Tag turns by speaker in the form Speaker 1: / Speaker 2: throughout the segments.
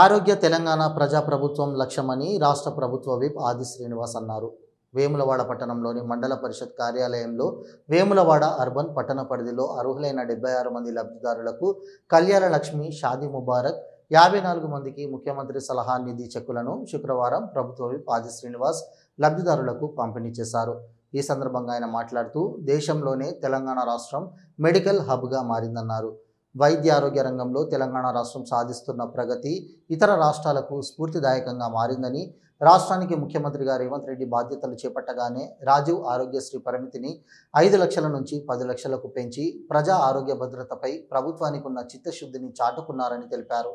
Speaker 1: ఆరోగ్య తెలంగాణ ప్రజాప్రభుత్వం లక్ష్యమని రాష్ట్ర ప్రభుత్వ విప్ ఆది శ్రీనివాస్ అన్నారు. వేములవాడ పట్టణంలోని మండల పరిషత్ కార్యాలయంలో వేములవాడ అర్బన్ పట్టణ పరిధిలో అర్హులైన డెబ్బై ఆరు మంది లబ్ధిదారులకు కళ్యాణ లక్ష్మి షాదీ ముబారక్ యాభై నాలుగు మందికి ముఖ్యమంత్రి సలహా నిధి చెక్కులను శుక్రవారం ప్రభుత్వ విప్ ఆది శ్రీనివాస్ లబ్ధిదారులకు పంపిణీ చేశారు. ఈ సందర్భంగా ఆయన మాట్లాడుతూ దేశంలోనే తెలంగాణ రాష్ట్రం మెడికల్ హబ్గా మారిందన్నారు. వైద్య ఆరోగ్య రంగంలో తెలంగాణ రాష్ట్రం సాధిస్తున్న ప్రగతి ఇతర రాష్ట్రాలకు స్ఫూర్తిదాయకంగా మారిందని రాష్ట్రానికి ముఖ్యమంత్రిగా రేవంత్ రెడ్డి బాధ్యతలు చేపట్టగానే రాజీవ్ ఆరోగ్యశ్రీ పరిమితిని ఐదు లక్షల నుంచి పది లక్షలకు పెంచి ప్రజా ఆరోగ్య భద్రతపై ప్రభుత్వానికి ఉన్న చిత్తశుద్ధిని చాటుకున్నారని తెలిపారు.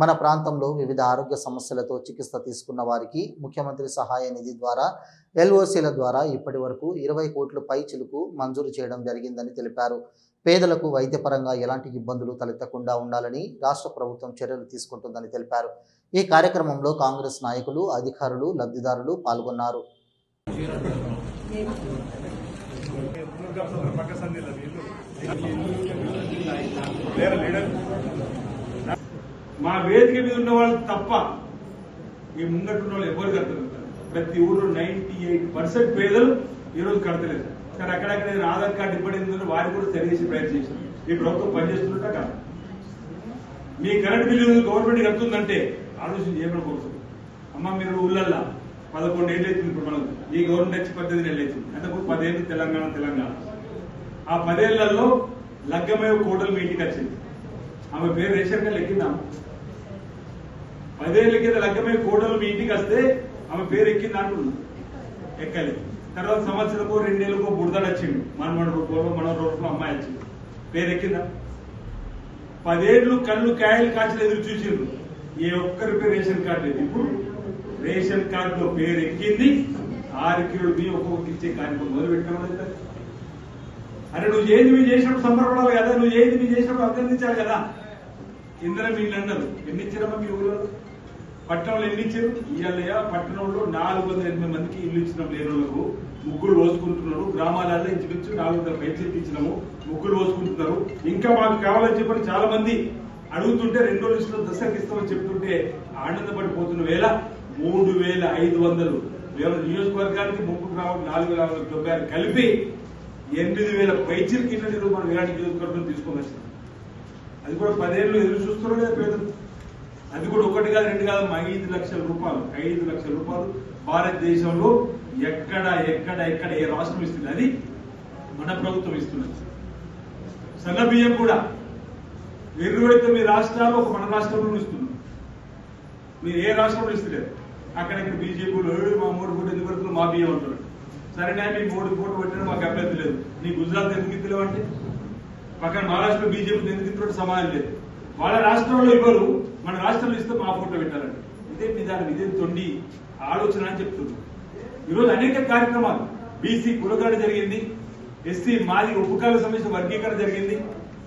Speaker 1: మన ప్రాంతంలో వివిధ ఆరోగ్య సమస్యలతో చికిత్స తీసుకున్న వారికి ముఖ్యమంత్రి సహాయ నిధి ద్వారా ఎల్ఓసీల ద్వారా ఇప్పటి వరకు ఇరవై కోట్ల పై చిలుకు మంజూరు చేయడం జరిగిందని తెలిపారు. పేదలకు వైద్యపరంగా ఎలాంటి ఇబ్బందులు తలెత్తకుండా ఉండాలని రాష్ట్ర ప్రభుత్వం చర్యలు తీసుకుంటుందని తెలిపారు. ఈ కార్యక్రమంలో కాంగ్రెస్ నాయకులు అధికారులు లబ్ధిదారులు పాల్గొన్నారు.
Speaker 2: మా వేదిక మీద ఉన్న వాళ్ళు తప్ప ఈ ముంగట్టున్న వాళ్ళు ఎవరు కడతలేదు ప్రతి ఊళ్ళో నైన్టీ ఎయిట్ పర్సెంట్ పేదలు ఈ రోజు కడతలేదు కానీ అక్కడక్కడ నేను ఆధార్ కార్డు ఇవ్వడం వారికి కూడా సరిచేసే ప్రయత్నం చేశారు. ఈ ప్రభుత్వం పనిచేస్తున్నట్ట కాదు? మీ కరెంట్ బిల్లు గవర్నమెంట్ కడుతుందంటే ఆలోచన చేయమని కోరుతుంది అమ్మ మీరు ఊళ్ళల్లా పదకొండు ఏళ్ళు అవుతుంది ఇప్పుడు మనం ఈ గవర్నమెంట్ వచ్చి పద్దెనిమిది ఏళ్ళు అవుతుంది. అంతకు పదేళ్ళు తెలంగాణ తెలంగాణ. ఆ పదేళ్ళలో లగ్గమయ్య కోటలు మీ ఇంటికి వచ్చింది. ఆమె పేరు రేషన్ కార్డు ఎక్కిందా? పదేళ్ళ కింద లగ్గమే కోటలు మీ ఇంటికి వస్తే ఆమె పేరు ఎక్కింది అంటున్నా. ఎక్కలేదు. తర్వాత సంవత్సరంకో రెండేళ్ళకో బుడదడు వచ్చిండు మనమడు రూపంలో మన రూపంలో అమ్మాయి వచ్చింది. పేరు ఎక్కిందా? పదేళ్ళు కళ్ళు కాయలు కాచిన ఎదురు చూసిండ్రు. ఏ ఒక్కరి పేరు రేషన్ కార్డు లేదు. ఇప్పుడు రేషన్ కార్డులో పేరు ఎక్కింది. ఆరు కిలో బియ్యం ఒక్కొక్కరికి ఇచ్చే కార్యక్రమం మొదలు పెట్టడం అరే నువ్వు ఏది మీ చేసినప్పుడు సంబరపడాలి కదా. నువ్వు ఏంది మీ చేసినప్పుడు అభినందించాలి కదా. ఇందరం మీ అన్నారు. ఎన్ని ఇచ్చారమ్మా మీ ఊళ్ళో? పట్టణంలో ఎన్ని ఇచ్చారు? ఇవాళ పట్టణంలో నాలుగు వందల ఎనభై మందికి ఇల్లు ఇచ్చినాం లేని ముగ్గురు ముగ్గులు పోసుకుంటున్నారు గ్రామాలలో ఇంచుమించు నాలుగు వందల పైసలు ఇచ్చినాము. ముగ్గురు పోసుకుంటున్నారు ఇంకా మాకు కావాలని చెప్పని చాలా మంది అడుగుతుంటే రెండు లిస్టులో దసరాకి ఇస్తామని చెప్తుంటే ఆనందపడిపోతున్న వేళ మూడు వేల ఐదు వందలు. వేల నియోజకవర్గానికి ముగ్గురు రావడం నాలుగు వేల ఆరు డెబ్బై ఆరు కలిపి ఎనిమిది వేల పైచీల కింద మనం ఇలాంటి నియోజకవర్గం తీసుకొని వచ్చినాం అది కూడా పదేళ్ళు ఎదురు చూస్తున్నాడు లేదా పేదలు? అది కూడా ఒకటి కాదు రెండు కాదు ఐదు లక్షల రూపాయలు. ఐదు లక్షల రూపాయలు భారతదేశంలో ఎక్కడ ఎక్కడ ఎక్కడ ఏ రాష్ట్రం ఇస్తుంది అది మన ప్రభుత్వం ఇస్తున్నది. సన్న బియ్యం కూడా. ఇరవై తొమ్మిది రాష్ట్రాలు ఒక మన రాష్ట్రంలో ఇస్తున్నాం మీరు ఏ రాష్ట్రంలో ఇస్తలేదు. అక్కడ ఇక్కడ బీజేపీలో మా మూడు కోట్లు ఎందుకు పెడుతున్నారు? మా బియ్యం అంటున్నాడు సరే నేను మూడు కోట్లు పెట్టడం మాకు అభ్యర్థి లేదు. నీ గుజరాత్ ఎందుకు ఇస్తలేవు అంటే? పక్కన మహారాష్ట్ర బీజేపీ ఎందుకు ఇద్దరు సమాధానం లేదు. వాళ్ళ రాష్ట్రంలో ఇవ్వరు మన రాష్ట్రంలో ఇస్తే మా ఫోటో పెట్టాలండి. ఇదే విధానం ఇదే తొండి ఆలోచన అని చెప్తున్నాం ఈరోజు అనేక కార్యక్రమాలు. బీసీ కులగాడ జరిగింది ఎస్సీ మాది ఉపకాల సమస్య వర్గీకరణ జరిగింది.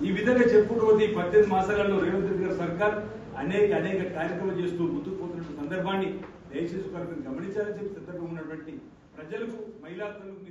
Speaker 2: ఈ విధంగా చెప్పుకోవద్దు ఈ పద్దెనిమిది మాసాలలో రేవంత్ రెడ్డి గారి సర్కార్ అనేక అనేక కార్యక్రమాలు చేస్తూ ముందుకు పోతున్న సందర్భాన్ని దయచేసి ఒకరికి గమనించాలని చెప్పి సందర్భం ఉన్నటువంటి ప్రజలకు మహిళా తల్లులకు